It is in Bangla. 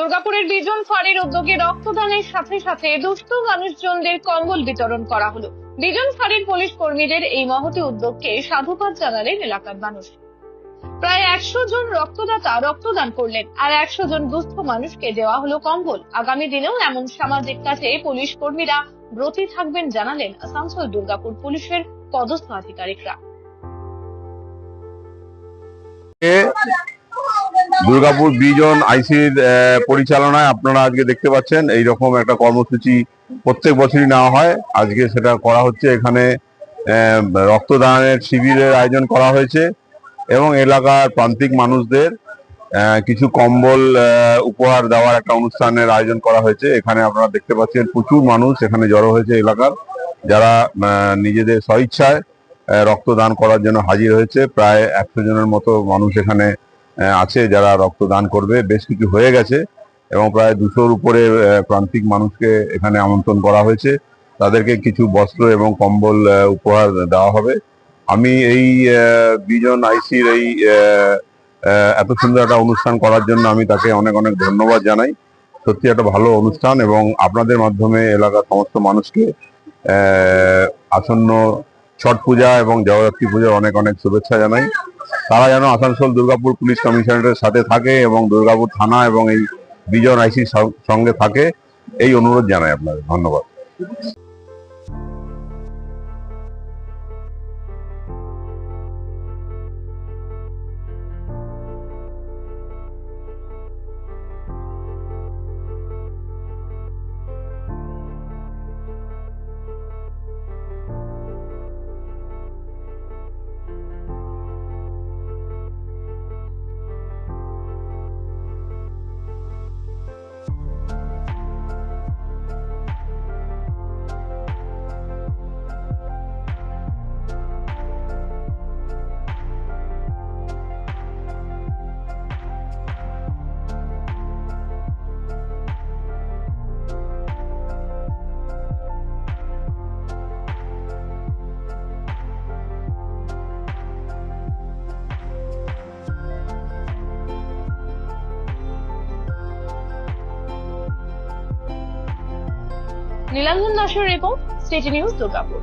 দুর্গাপুরের বিজন ফাঁড়ির উদ্যোগে রক্তদানের সাথে সাথে দুস্থ মানুষজনদের কম্বল বিতরণ করা হলো। বিজন ফাঁড়ির পুলিশ কর্মীদের এই মহতি উদ্যোগকে সাধুবাদ জানালেন এলাকার মানুষ। প্রায় একশো জন রক্তদাতা রক্তদান করলেন আর একশো জন দুস্থ মানুষকে দেওয়া হলো কম্বল। আগামী দিনেও এমন সামাজিক কাজে পুলিশ কর্মীরা ব্রতী থাকবেন জানালেন আসানসোল দুর্গাপুর পুলিশের পদস্থ আধিকারিকরা। দুর্গাপুর বিজন আইসির পরিচালনায় আপনারা আজকে দেখতে পাচ্ছেন এই রকম একটা কর্মসূচি প্রত্যেক বছরই নেওয়া হয়। আজকে সেটা করা হচ্ছে এখানে রক্তদানের শিবিরের আয়োজন করা হয়েছে এবং এলাকার প্রান্তিক মানুষদের কিছু কম্বল উপহার দেওয়ার একটা অনুষ্ঠানের আয়োজন করা হয়েছে। এখানে আপনারা দেখতে পাচ্ছেন প্রচুর মানুষ এখানে জড়ো হয়েছে এলাকার, যারা নিজেদের স্বইচ্ছায় রক্তদান করার জন্য হাজির হয়েছে। প্রায় একশো জনের মতো মানুষ এখানে আছে যারা রক্তদান করবে, বেশ কিছু হয়ে গেছে এবং প্রায় দুশোর উপরে প্রান্তিক মানুষকে এখানে আমন্ত্রণ করা হয়েছে। তাদেরকে কিছু বস্ত্র এবং কম্বল উপহার দেওয়া হবে। আমি এই বিজন আইসির এই এত সুন্দর একটা অনুষ্ঠান করার জন্য আমি তাকে অনেক অনেক ধন্যবাদ জানাই। সত্যি একটা ভালো অনুষ্ঠান এবং আপনাদের মাধ্যমে এলাকার সমস্ত মানুষকে আসন্ন ছট পূজা এবং জগদ্ধাত্রী পূজার অনেক অনেক শুভেচ্ছা জানাই। তারা যেন আসানসোল দুর্গাপুর পুলিশ কমিশনারের সাথে থাকে এবং দুর্গাপুর থানা এবং এই বিজন আইসির সঙ্গে থাকে, এই অনুরোধ জানাই আপনাদের। ধন্যবাদ। নীলাঞ্জন দাসের রিপোর্ট সিটি নিউজ দুর্গাপুর।